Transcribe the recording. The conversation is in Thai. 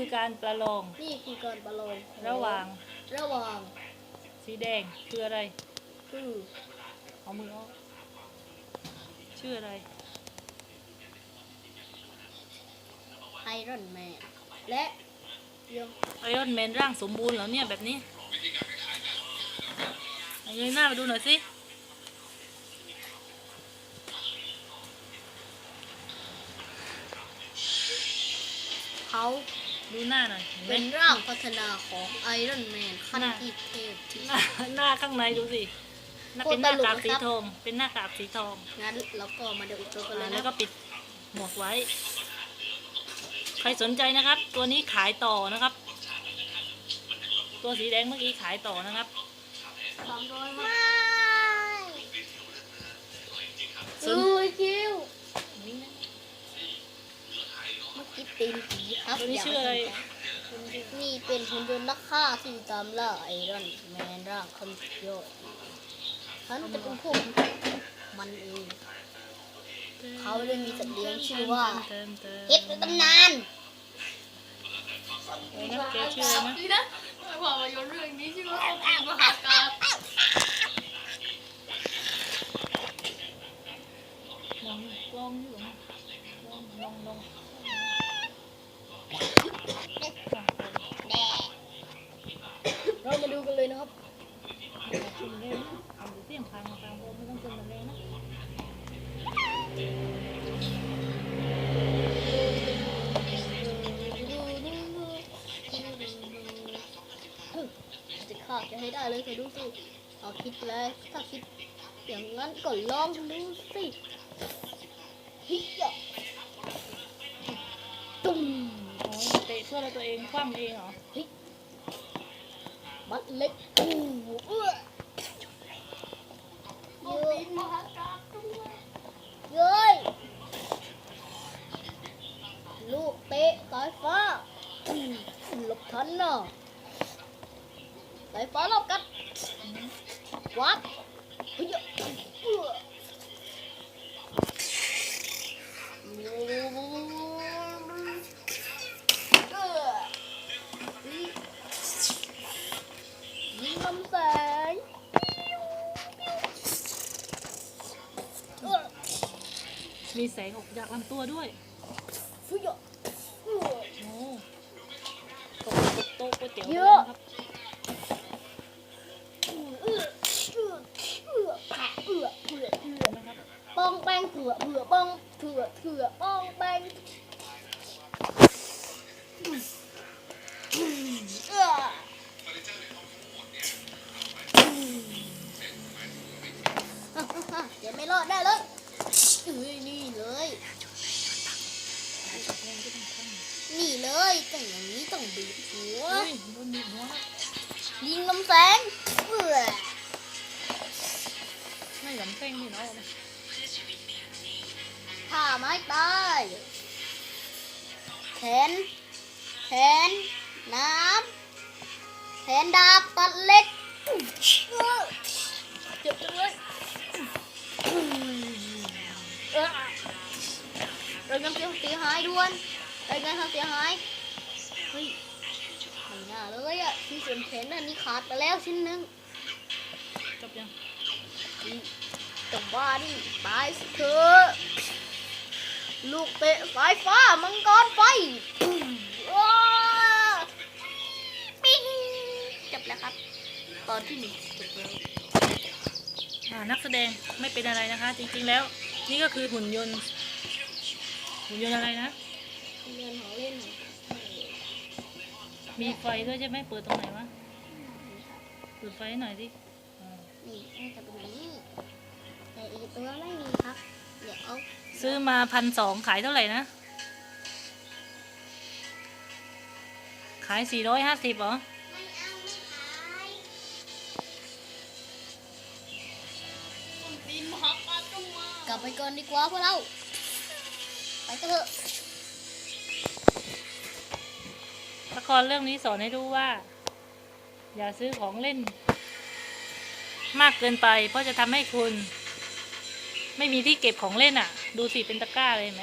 คือการประลอง นี่คือการประลองระหว่าง ระหว่าง สีแดงคืออะไร คือเอามือออกชื่ออะไรไอรอนแมนและยงไอรอนแมนร่างสมบูรณ์เหรอเนี่ยแบบนี้เอาเงยหน้ามาดูหน่อยสิเขา ดูหน้าหน่อยเห็นไหมเป็นร่างพัฒนาของไอรอนแมนขั้นน่ะที่เทพที่หน้าหน้าข้างในดูสิน่าโคตรเป็นหน้ากากตลกสีนะครับทองเป็นหน้ากากสีทองงั้นเราก็มาดูตัวกันเลอ่ายนะแล้วก็ปิดหมวกไว้ ใครสนใจนะครับ ตัวนี้ขายต่อนะครับ ตัวสีแดงเมื่อกี้ขายต่อนะครับสามร้อยไม่สน อุ้ยคิวเมื่อกี้ตีนผีครับ ตัวนี้ชื่ออะไรนี่เป็นหุ่นยนต์นักฆ่าที่ตามล่าไอรอนแมนร่างคันสุดยอดฉันจะเป็นพวกมันเองเขาเลยมีสัตว์เลี้ยงชื่อว่าเอ็ดในตำนานโอ้นะแกชื่ออะไรนะนี่นะภาพยนตร์เรื่องนี้ชื่อว่าองค์อิมหาการ ลองลองอยู่นะลองลองลอง เรามาดูกันเลยนะครับ ขึ้นเลยนะเอาดูเสียงพังพังโบไม่ต้องขึ้นมาเลยนะ จะฆ่าจะ ให้ได้เลยเคยดูสิเอาคิดเลยถ้าคิด อย่างนั้นก็ลองดูสิฮิยะตุ้มโอ้เตะเพื่ออะไรตัวเองคว่ำเองเหรอมัดเล็กอู้เอื้อองค์อิมหาการด้วยเย้ยลูกเตะสายฟ้าอืมหลบทันเนาะ สายฟ้าหลบกันวัดเฮ้ยเอื้อเอื้อยิงลำแสงเอื้อมีแสงออกจากลำตัวด้วยเฮ้ยเอื้อโอ้ตกตกโต๊ะก๋วยเตี๋ยวเยไปอะแล้วนะครับ เอื้อเอื้อเอื้อเอื้อเอื้อเอื้อ นะครับ ป้องแป้งเถื่อเถื่อ ป้องเถื่อเถื่อป้องแป้งเอื้อเดี๋ยวไม่รอดได้เลยเอ้ยนี่เลย นี่เลยต้องอย่างนี้ต้องบีบหัวเฮ้ยโดนบีบหัวแล้วยิงลำแสงเอื้อไม่หลำเส้งนี่เนาะ ผ่าไม้ตายแขนแขนน้ำแขนดาบตัดเล็กเจ็บจังเลยเออเรื่องเงินเสียหายด่วนเรื่องเงินเสียหายเฮ้ยไม่น่าเลยอะที่ส่วนแขนน่ะนี่ขาดไปแล้วชิ้นหนึงจบยังจังบ้าดิตายสิเถอะ ลูกเตะสายฟ้ามังกรไฟว้าปิ้งจบแล้วครับ ตอนที่หนึ่งจบแล้วอ่านักแสดงไม่เป็นอะไรนะคะ จริงๆแล้ว นี่ก็คือหุ่นยนต์ หุ่นยนต์อะไรนะเงินของเล่นมีไฟด้วยใช่ไหมเปิดตรงไหนวะเปิดไฟให้หน่อยดิอ่านี่น่าจะเป็นอย่างนี้แต่อีกตัวไม่มีครับ เดี๋ยวเอาซื้อมาพันสองขายเท่าไหร่นะ ขายสี่ร้อยห้าสิบเหรอ ไม่เอาไม่ขายองค์อิมหาการต้องมากลับไปก่อนดีกว่าพวกเรา ไปกันเถอะ ละครเรื่องนี้สอนให้รู้ว่า อย่าซื้อของเล่น มากเกินไป เพราะจะทำให้คุณ ไม่มีที่เก็บของเล่นอะ ดูสิเป็นตะกร้าเลยไหม